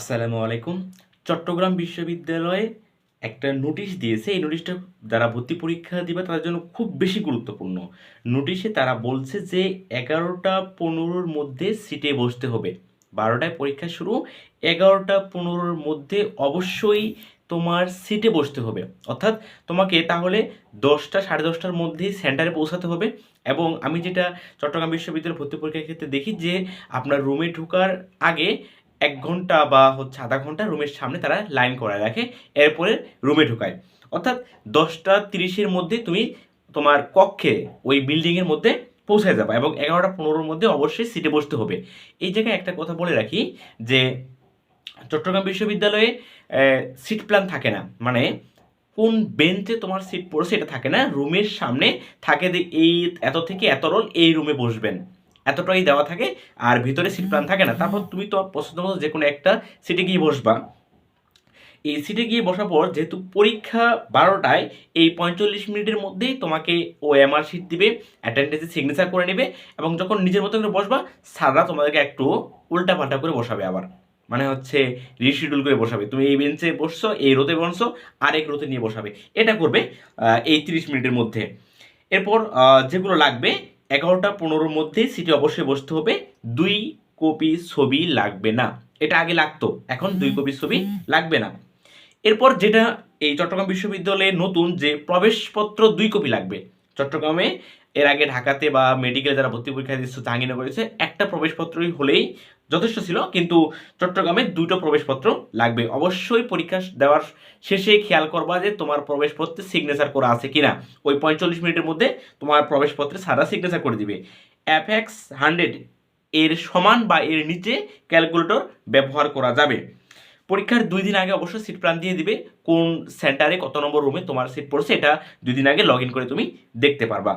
আসসালামু আলাইকুম। চট্টগ্রাম বিশ্ববিদ্যালয়ে একটা নোটিশ দিয়েছে। এই নোটিশটা যারা ভর্তি পরীক্ষা দিবে তাদের জন্য খুব বেশি গুরুত্বপূর্ণ। নোটিশে তারা বলছে যে এগারোটা পনেরোর মধ্যে সিটে বসতে হবে। বারোটায় পরীক্ষা শুরু, এগারোটা পনেরোর মধ্যে অবশ্যই তোমার সিটে বসতে হবে। অর্থাৎ তোমাকে তাহলে দশটা, সাড়ে দশটার মধ্যেই সেন্টারে পৌঁছাতে হবে। এবং আমি যেটা চট্টগ্রাম বিশ্ববিদ্যালয় ভর্তি পরীক্ষার ক্ষেত্রে দেখি যে আপনার রুমে ঢোকার আগে এক ঘণ্টা বা হচ্ছে আধা ঘণ্টা রুমের সামনে তারা লাইন করে রাখে, এরপরে রুমে ঢোকায়। অর্থাৎ দশটা তিরিশের মধ্যে তুমি তোমার কক্ষে ওই বিল্ডিংয়ের মধ্যে পৌঁছে যাবে এবং এগারোটা পনেরোর মধ্যে অবশ্যই সিটে বসতে হবে। এই জায়গায় একটা কথা বলে রাখি যে, চট্টগ্রাম বিশ্ববিদ্যালয়ে সিট প্ল্যান থাকে না। মানে কোন বেঞ্চে তোমার সিট পড়ছে এটা থাকে না। রুমের সামনে থাকে যে, এই এত থেকে এত রোল এই রুমে বসবেন। এতটাই দেওয়া থাকে আর ভিতরে সিট প্ল্যান থাকে না। তারপর তুমি তো পছন্দ মতো যে কোনো একটা সিটে গিয়ে বসবা। এই সিটে গিয়ে বসার পর যেহেতু পরীক্ষা বারোটায় এই পঁয়তাল্লিশ মিনিটের মধ্যেই তোমাকে ও এমআর শিট দিবে অ্যাটেন্ডেন্সে সিগনেচার করে নেবে এবং যখন নিজের মতো করে বসবা স্যাররা তোমাদেরকে একটু উল্টা পাল্টা করে বসাবে আবার। মানে হচ্ছে রিশিডিউল করে বসাবে। তুমি এই বেঞ্চে বসছো এই রোতে বসছো আরেক রোতে নিয়ে বসাবে। এটা করবে এই তিরিশ মিনিটের মধ্যে। এরপর যেগুলো লাগবে এগারোটা পনেরোর মধ্যে সিটি অবশ্যই বসতে হবে। দুই কপি ছবি লাগবে না। এটা আগে লাগতো। এখন দুই কপি ছবি লাগবে না। এরপর যেটা এই চট্টগ্রাম বিশ্ববিদ্যালয়ে নতুন যে প্রবেশপত্র দুই কপি লাগবে। চট্টগ্রামে এর আগে ঢাকাতে বা মেডিকেলে যারা ভর্তি পরীক্ষা দিচ্ছে জাহাঙ্গীরনগর করেছে একটা প্রবেশপত্রই হলেই যথেষ্ট ছিল, কিন্তু চট্টগ্রামে দুটো প্রবেশপত্র লাগবে। অবশ্যই পরীক্ষা দেওয়ার শেষে খেয়াল করবা যে তোমার প্রবেশপত্রে সিগনেচার করা আছে কিনা। ওই পঁয়তাল্লিশ মিনিটের মধ্যে তোমার প্রবেশপত্রে সারা সিগনেচার করে দিবে। অ্যাপেক্স হান্ড্রেড এর সমান বা এর নিচে ক্যালকুলেটর ব্যবহার করা যাবে। পরীক্ষার দুই দিন আগে অবশ্যই সিট প্ল্যান দিয়ে দিবে, কোন সেন্টারে কত নম্বর রুমে তোমার সিট পড়ছে, এটা দুই দিন আগে লগ করে তুমি দেখতে পারবা।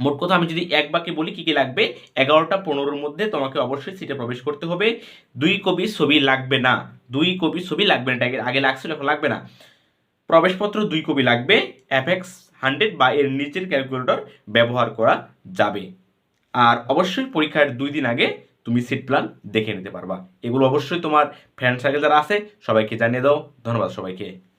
মোট কথা আমি যদি এক বাক্যে বলি কী কী লাগবে? এগারোটা পনেরোর মধ্যে তোমাকে অবশ্যই সিটে প্রবেশ করতে হবে। দুই কপি ছবি লাগবে না। দুই কবি ছবি লাগবে না। এটা আগে- আগে লাগছিল এখন লাগবে না। প্রবেশপত্র দুই কবি লাগবে। অ্যাপেক্স হান্ড্রেড বা এর নিচের ক্যালকুলেটর ব্যবহার করা যাবে। আর অবশ্যই পরীক্ষার দুই দিন আগে তুমি সিট প্ল্যান দেখে নিতে পারবা। এগুলো অবশ্যই তোমার ফ্রেন্ড সার্কেল যারা আছে, সবাইকে জানিয়ে দাও। ধন্যবাদ সবাইকে।